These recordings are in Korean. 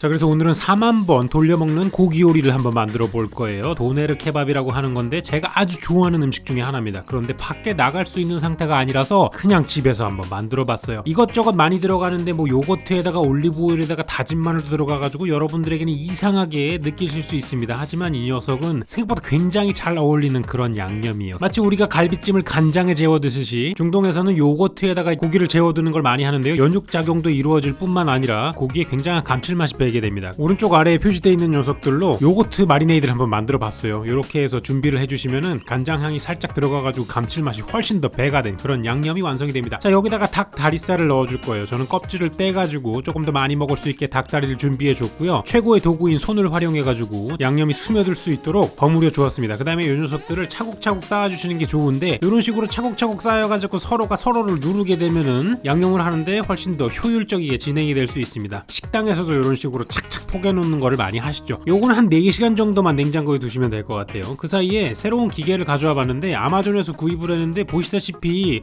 자 그래서 오늘은 4만 번 돌려먹는 고기 요리를 한번 만들어 볼 거예요. 도네르 케밥이라고 하는 건데 제가 아주 좋아하는 음식 중에 하나입니다. 그런데 밖에 나갈 수 있는 상태가 아니라서 그냥 집에서 한번 만들어 봤어요. 이것저것 많이 들어가는데 뭐 요거트에다가 올리브 오일에다가 다진 마늘도 들어가가지고 여러분들에게는 이상하게 느끼실 수 있습니다. 하지만 이 녀석은 생각보다 굉장히 잘 어울리는 그런 양념이에요. 마치 우리가 갈비찜을 간장에 재워두듯이 중동에서는 요거트에다가 고기를 재워 두는 걸 많이 하는데요. 연육 작용도 이루어질 뿐만 아니라 고기에 굉장한 감칠맛이 배게 됩니다. 오른쪽 아래에 표시되어 있는 녀석들로 요거트 마리네이드를 한번 만들어 봤어요. 이렇게 해서 준비를 해주시면은 간장 향이 살짝 들어가가지고 감칠맛이 훨씬 더 배가 된 그런 양념이 완성이 됩니다. 자 여기다가 닭 다리살을 넣어줄 거예요. 저는 껍질을 떼가지고 조금 더 많이 먹을 수 있게 닭다리를 준비해 줬고요. 최고의 도구인 손을 활용해가지고 양념이 스며들 수 있도록 버무려 주었습니다. 그 다음에 이 녀석들을 차곡차곡 쌓아주시는 게 좋은데 이런 식으로 차곡차곡 쌓여가지고 서로가 서로를 누르게 되면은 양념을 하는데 훨씬 더 효율적이게 진행이 될 수 있습니다. 식당에서도 이런 식으로 착착 포개 놓는 거를 많이 하시죠. 요거는 한 4시간 정도만 냉장고에 두시면 될 것 같아요. 그 사이에 새로운 기계를 가져와 봤는데 아마존에서 구입을 했는데 보시다시피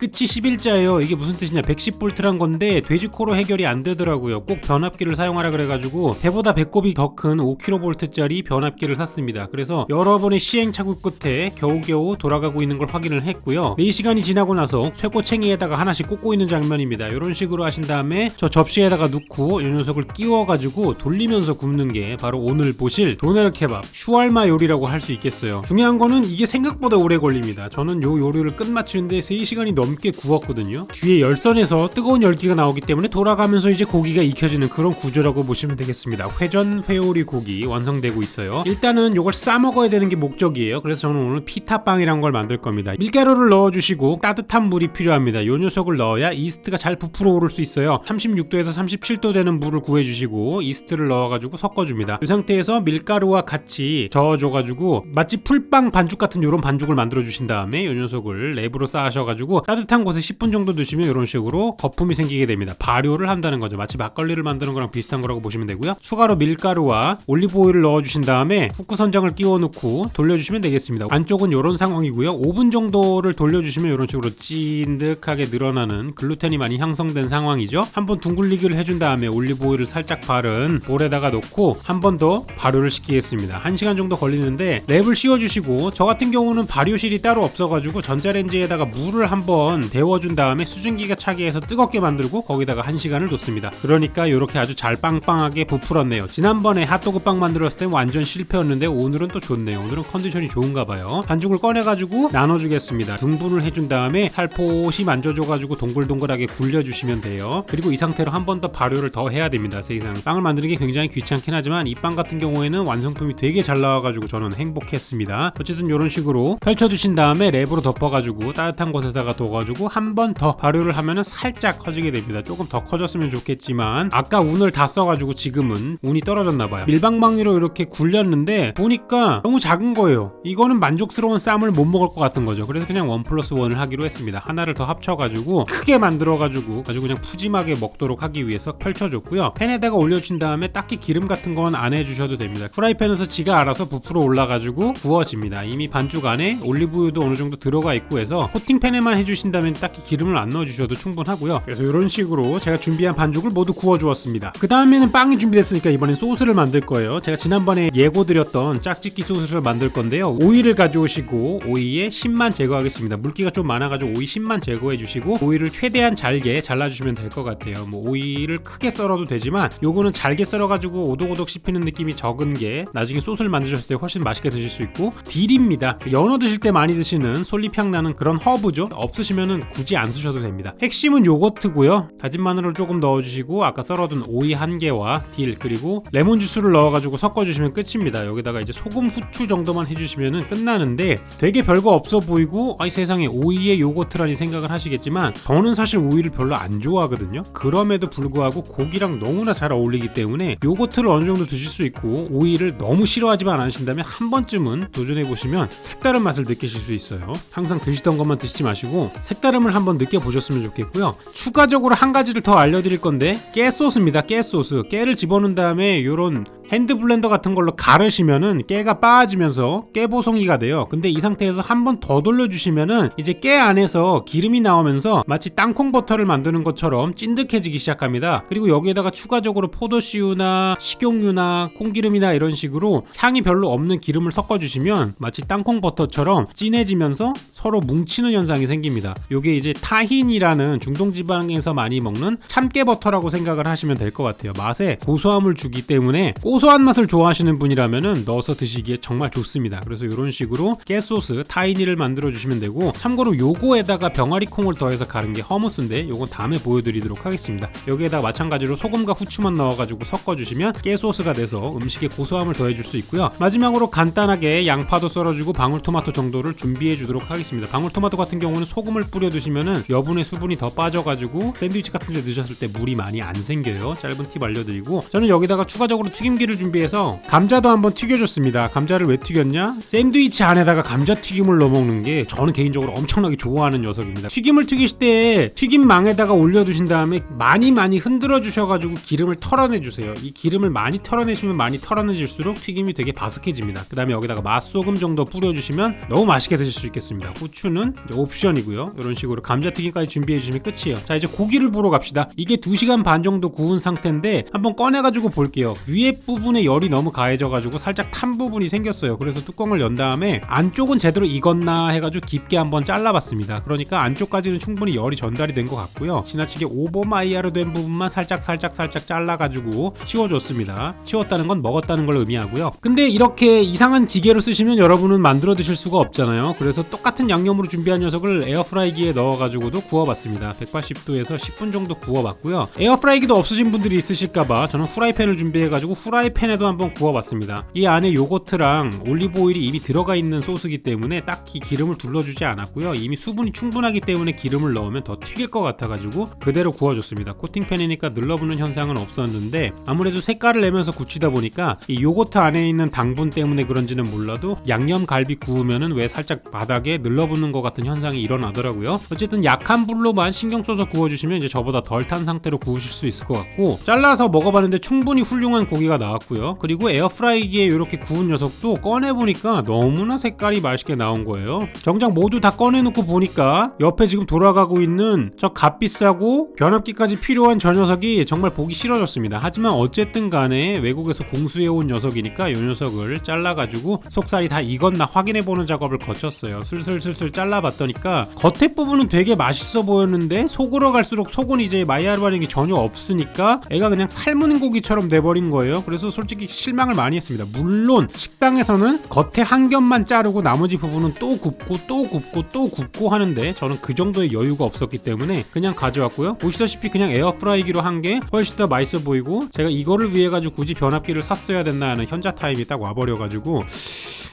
끝이 11자예요. 이게 무슨 뜻이냐? 110볼트란 건데 돼지 코로 해결이 안 되더라고요. 꼭 변압기를 사용하라 그래가지고 배보다 배꼽이 더 큰 5kV짜리 변압기를 샀습니다. 그래서 여러 번의 시행착오 끝에 겨우겨우 돌아가고 있는 걸 확인을 했고요. 4시간이 지나고 나서 쇠꼬챙이에다가 하나씩 꽂고 있는 장면입니다. 이런 식으로 하신 다음에 저 접시에다가 넣고 이 녀석을 끼워가지고 돌리면서 굽는 게 바로 오늘 보실 도네르 케밥 슈알마 요리라고 할 수 있겠어요. 중요한 거는 이게 생각보다 오래 걸립니다. 저는 요 요리를 끝마치는데 3시간이 넘게 구웠거든요. 뒤에 열선에서 뜨거운 열기가 나오기 때문에 돌아가면서 이제 고기가 익혀지는 그런 구조라고 보시면 되겠습니다. 회전 회오리 고기 완성되고 있어요. 일단은 요걸 싸 먹어야 되는 게 목적이에요. 그래서 저는 오늘 피타빵이란 걸 만들 겁니다. 밀가루를 넣어주시고 따뜻한 물이 필요합니다. 요 녀석을 넣어야 이스트가 잘 부풀어 오를 수 있어요. 36도에서 37도 되는 물을 구해주시고 이스트를 넣어가지고 섞어줍니다. 이 상태에서 밀가루와 같이 저어줘가지고 마치 풀빵 반죽 같은 요런 반죽을 만들어 주신 다음에 요 녀석을 랩으로 쌓으셔가지고 따뜻한 곳에 10분 정도 두시면 이런 식으로 거품이 생기게 됩니다. 발효를 한다는 거죠. 마치 막걸리를 만드는 거랑 비슷한 거라고 보시면 되고요. 추가로 밀가루와 올리브 오일을 넣어주신 다음에 후크 선장을 끼워 놓고 돌려주시면 되겠습니다. 안쪽은 이런 상황이고요. 5분 정도를 돌려주시면 이런 식으로 찐득하게 늘어나는 글루텐이 많이 형성된 상황이죠. 한번 둥글리기를 해준 다음에 올리브 오일을 살짝 바른 볼에다가 넣고 한 번 더 발효를 시키겠습니다. 1시간 정도 걸리는데 랩을 씌워주시고 저 같은 경우는 발효실이 따로 없어가지고 전자레인지에다가 물을 한번 데워준 다음에 수증기가 차게 해서 뜨겁게 만들고 거기다가 1시간을 뒀습니다. 그러니까 이렇게 아주 잘 빵빵하게 부풀었네요. 지난번에 핫도그 빵 만들었을 때 완전 실패였는데 오늘은 또 좋네요. 오늘은 컨디션이 좋은가 봐요. 반죽을 꺼내가지고 나눠주겠습니다. 등분을 해준 다음에 살포시 만져줘가지고 동글동글하게 굴려주시면 돼요. 그리고 이 상태로 한 번 더 발효를 더 해야 됩니다. 세상 빵을 만드는 게 굉장히 귀찮긴 하지만 이 빵 같은 경우에는 완성품이 되게 잘 나와가지고 저는 행복했습니다. 어쨌든 이런 식으로 펼쳐두신 다음에 랩으로 덮어가지고 따뜻한 곳에다가 둬가 지고 한 번 더 발효를 하면은 살짝 커지게 됩니다. 조금 더 커졌으면 좋겠지만 아까 운을 다 써가지고 지금은 운이 떨어졌나봐요. 밀방망이로 이렇게 굴렸는데 보니까 너무 작은 거예요. 이거는 만족스러운 쌈을 못 먹을 것 같은 거죠. 그래서 그냥 원 플러스 원을 하기로 했습니다. 하나를 더 합쳐가지고 크게 만들어가지고 가지고 그냥 푸짐하게 먹도록 하기 위해서 펼쳐줬고요. 팬에다가 올려준 다음에 딱히 기름 같은 건 안 해주셔도 됩니다. 프라이팬에서 지가 알아서 부풀어 올라가지고 구워집니다. 이미 반죽 안에 올리브유도 어느 정도 들어가 있고 해서 코팅팬에만 해주 신다면 딱히 기름을 안 넣어주셔도 충분하고요. 그래서 이런 식으로 제가 준비한 반죽을 모두 구워주었습니다. 그 다음에는 빵이 준비됐으니까 이번엔 소스를 만들 거예요. 제가 지난번에 예고드렸던 짝짓기 소스를 만들 건데요. 오이를 가져오시고 오이에 심만 제거하겠습니다. 물기가 좀 많아가지고 오이 심만 제거해 주시고 오이를 최대한 잘게 잘라주시면 될 것 같아요. 뭐 오이를 크게 썰어도 되지만 요거는 잘게 썰어가지고 오독오독 씹히는 느낌이 적은 게 나중에 소스를 만드셨을 때 훨씬 맛있게 드실 수 있고 딜입니다. 연어 드실 때 많이 드시는 솔잎향 나는 그런 허브죠? 없으 시면은 굳이 안 쓰셔도 됩니다. 핵심은 요거트고요. 다진 마늘을 조금 넣어주시고 아까 썰어둔 오이 한 개와 딜 그리고 레몬 주스를 넣어가지고 섞어주시면 끝입니다. 여기다가 이제 소금 후추 정도만 해주시면은 끝나는데 되게 별거 없어 보이고 아이 세상에 오이에 요거트라니 생각을 하시겠지만 저는 사실 오이를 별로 안 좋아하거든요. 그럼에도 불구하고 고기랑 너무나 잘 어울리기 때문에 요거트를 어느 정도 드실 수 있고 오이를 너무 싫어하지만 않으신다면 한 번쯤은 도전해 보시면 색다른 맛을 느끼실 수 있어요. 항상 드시던 것만 드시지 마시고 색다름을 한번 느껴보셨으면 좋겠고요 추가적으로 한 가지를 더 알려드릴 건데 깨 소스입니다 깨 소스 깨를 집어넣은 다음에 요런 핸드 블렌더 같은 걸로 가르시면은 깨가 빠지면서 깨 보송이가 돼요. 근데 이 상태에서 한 번 더 돌려주시면은 이제 깨 안에서 기름이 나오면서 마치 땅콩 버터를 만드는 것처럼 찐득해지기 시작합니다. 그리고 여기에다가 추가적으로 포도씨유나 식용유나 콩기름이나 이런 식으로 향이 별로 없는 기름을 섞어주시면 마치 땅콩 버터처럼 진해지면서 서로 뭉치는 현상이 생깁니다. 이게 이제 타힌이라는 중동 지방에서 많이 먹는 참깨 버터라고 생각을 하시면 될 것 같아요. 맛에 고소함을 주기 때문에 고소한 맛을 좋아하시는 분이라면 넣어서 드시기에 정말 좋습니다. 그래서 이런 식으로 깨소스 타히니를 만들어 주시면 되고 참고로 요거에다가 병아리 콩을 더해서 가른 게 허무스인데 요건 다음에 보여드리도록 하겠습니다. 여기에다 마찬가지로 소금과 후추만 넣어가지고 섞어주시면 깨소스가 돼서 음식에 고소함을 더해줄 수 있고요. 마지막으로 간단하게 양파도 썰어주고 방울토마토 정도를 준비해 주도록 하겠습니다. 방울토마토 같은 경우는 소금을 뿌려 두시면은 여분의 수분이 더 빠져가지고 샌드위치 같은 데 넣으셨을 때 물이 많이 안 생겨요. 짧은 팁 알려드리고 저는 여기다가 추가적으로 튀김기를 준비해서 감자도 한번 튀겨줬습니다. 감자를 왜 튀겼냐? 샌드위치 안에다가 감자 튀김을 넣어 먹는 게 저는 개인적으로 엄청나게 좋아하는 녀석입니다. 튀김을 튀기실 때 튀김망에다가 올려두신 다음에 많이 많이 흔들어 주셔가지고 기름을 털어내 주세요. 이 기름을 많이 털어내시면 많이 털어내질수록 튀김이 되게 바삭해집니다. 그 다음에 여기다가 맛소금 정도 뿌려주시면 너무 맛있게 드실 수 있겠습니다. 후추는 옵션이고요. 이런 식으로 감자튀김까지 준비해 주시면 끝이에요. 자 이제 고기를 보러 갑시다. 이게 2시간 반 정도 구운 상태인데 한번 꺼내가지고 볼게요. 위에 부분에 열이 너무 가해져가지고 살짝 탄 부분이 생겼어요. 그래서 뚜껑을 연 다음에 안쪽은 제대로 익었나 해가지고 깊게 한번 잘라봤습니다. 그러니까 안쪽까지는 충분히 열이 전달이 된 것 같고요. 지나치게 오버마이야로 된 부분만 살짝 살짝 살짝 잘라가지고 치워줬습니다. 치웠다는 건 먹었다는 걸 의미하고요. 근데 이렇게 이상한 기계로 쓰시면 여러분은 만들어 드실 수가 없잖아요. 그래서 똑같은 양념으로 준비한 녀석을 에어프라이 기에 넣어가지고도 구워봤습니다. 180도에서 10분 정도 구워봤고요. 에어프라이기도 없으신 분들이 있으실까봐 저는 후라이팬을 준비해가지고 후라이팬에도 한번 구워봤습니다. 이 안에 요거트랑 올리브 오일이 이미 들어가 있는 소스기 때문에 딱히 기름을 둘러주지 않았고요. 이미 수분이 충분하기 때문에 기름을 넣으면 더 튀길 것 같아가지고 그대로 구워줬습니다. 코팅팬이니까 눌러붙는 현상은 없었는데 아무래도 색깔을 내면서 굳히다 보니까 이 요거트 안에 있는 당분 때문에 그런지는 몰라도 양념 갈비 구우면은 왜 살짝 바닥에 늘러붙는 것 같은 현상이 일어나더라고요. 어쨌든 약한 불로만 신경 써서 구워주시면 이제 저보다 덜 탄 상태로 구우실 수 있을 것 같고 잘라서 먹어봤는데 충분히 훌륭한 고기가 나왔고요. 그리고 에어프라이기에 이렇게 구운 녀석도 꺼내보니까 너무나 색깔이 맛있게 나온 거예요. 정작 모두 다 꺼내놓고 보니까 옆에 지금 돌아가고 있는 저 값비싸고 변압기까지 필요한 저 녀석이 정말 보기 싫어졌습니다. 하지만 어쨌든 간에 외국에서 공수해온 녀석이니까 이 녀석을 잘라가지고 속살이 다 익었나 확인해보는 작업을 거쳤어요. 슬슬슬슬 잘라봤더니까 겉에 부분은 되게 맛있어 보였는데 속으로 갈수록 속은 이제 반응이 전혀 없으니까 애가 그냥 삶은 고기처럼 돼버린 거예요. 그래서 솔직히 실망을 많이 했습니다. 물론 식당에서는 겉에 한 겹만 자르고 나머지 부분은 또 굽고 또 굽고 또 굽고 하는데 저는 그 정도의 여유가 없었기 때문에 그냥 가져왔고요. 보시다시피 그냥 에어프라이기로 한 게 훨씬 더 맛있어 보이고 제가 이거를 위해 가지고 굳이 변압기를 샀어야 됐나 하는 현자 타임이 딱 와버려가지고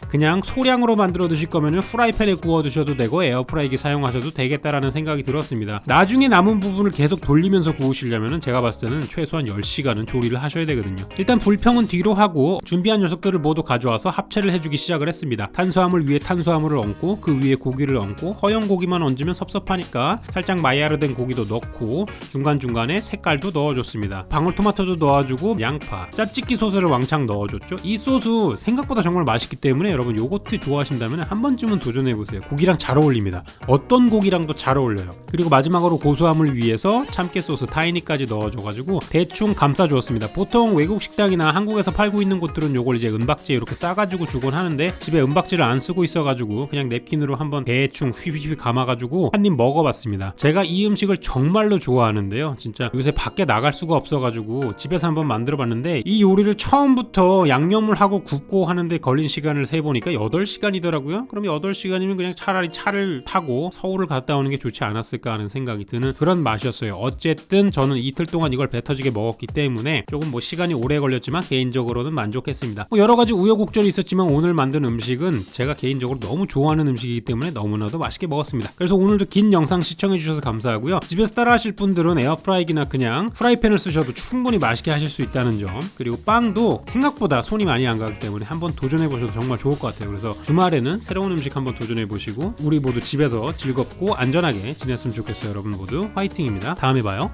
그냥 소량으로 만들어 드실 거면은 후라이팬에 구워 드셔도 되고 에어프라이기 사용하셔도 되겠다라는 생각이 들었습니다. 나중에 남은 부분을 계속 돌리면서 구우시려면은 제가 봤을 때는 최소한 10시간은 조리를 하셔야 되거든요. 일단 불평은 뒤로 하고 준비한 녀석들을 모두 가져와서 합체를 해주기 시작을 했습니다. 탄수화물 위에 탄수화물을 얹고 그 위에 고기를 얹고 허연 고기만 얹으면 섭섭하니까 살짝 마이야르된 고기도 넣고 중간중간에 색깔도 넣어줬습니다. 방울토마토도 넣어주고 양파, 짜찍기 소스를 왕창 넣어줬죠. 이 소스 생각보다 정말 맛있기 때문에 여러분 요거트 좋아하신다면 한 번쯤은 도전해 보세요. 고기랑 잘 어울립니다. 어떤 고기랑도 잘 어울려요. 그리고 마지막으로 고소함을 위해서 참깨 소스 타이니까지 넣어줘가지고 대충 감싸주었습니다. 보통 외국 식당이나 한국에서 팔고 있는 곳들은 요걸 이제 은박지에 이렇게 싸가지고 주곤 하는데 집에 은박지를 안 쓰고 있어가지고 그냥 냅킨으로 한번 대충 휘휘휘 감아가지고 한 입 먹어봤습니다. 제가 이 음식을 정말로 좋아하는데요. 진짜 요새 밖에 나갈 수가 없어가지고 집에서 한번 만들어봤는데 이 요리를 처음부터 양념을 하고 굽고 하는데 걸린 시간을 세 보니까 8시간이더라고요. 그럼 8시간이면 그냥 차라리 차를 타고 서울을 갔다 오는 게 좋지 않았을까 하는 생각이 드는 그런 맛이었어요. 어쨌든 저는 이틀 동안 이걸 배 터지게 먹었기 때문에 조금 뭐 시간이 오래 걸렸지만 개인적으로는 만족했습니다. 뭐 여러 가지 우여곡절이 있었지만 오늘 만든 음식은 제가 개인적으로 너무 좋아하는 음식이기 때문에 너무나도 맛있게 먹었습니다. 그래서 오늘도 긴 영상 시청해주셔서 감사하고요. 집에서 따라 하실 분들은 에어프라이기나 그냥 프라이팬을 쓰셔도 충분히 맛있게 하실 수 있다는 점 그리고 빵도 생각보다 손이 많이 안 가기 때문에 한번 도전해보셔도 정말 좋을 것 같아요. 그래서 주말에는 새로운 음식 한번 도전해 보시고 우리 모두 집에서 즐겁고 안전하게 지냈으면 좋겠어요. 여러분 모두 화이팅입니다. 다음에 봐요.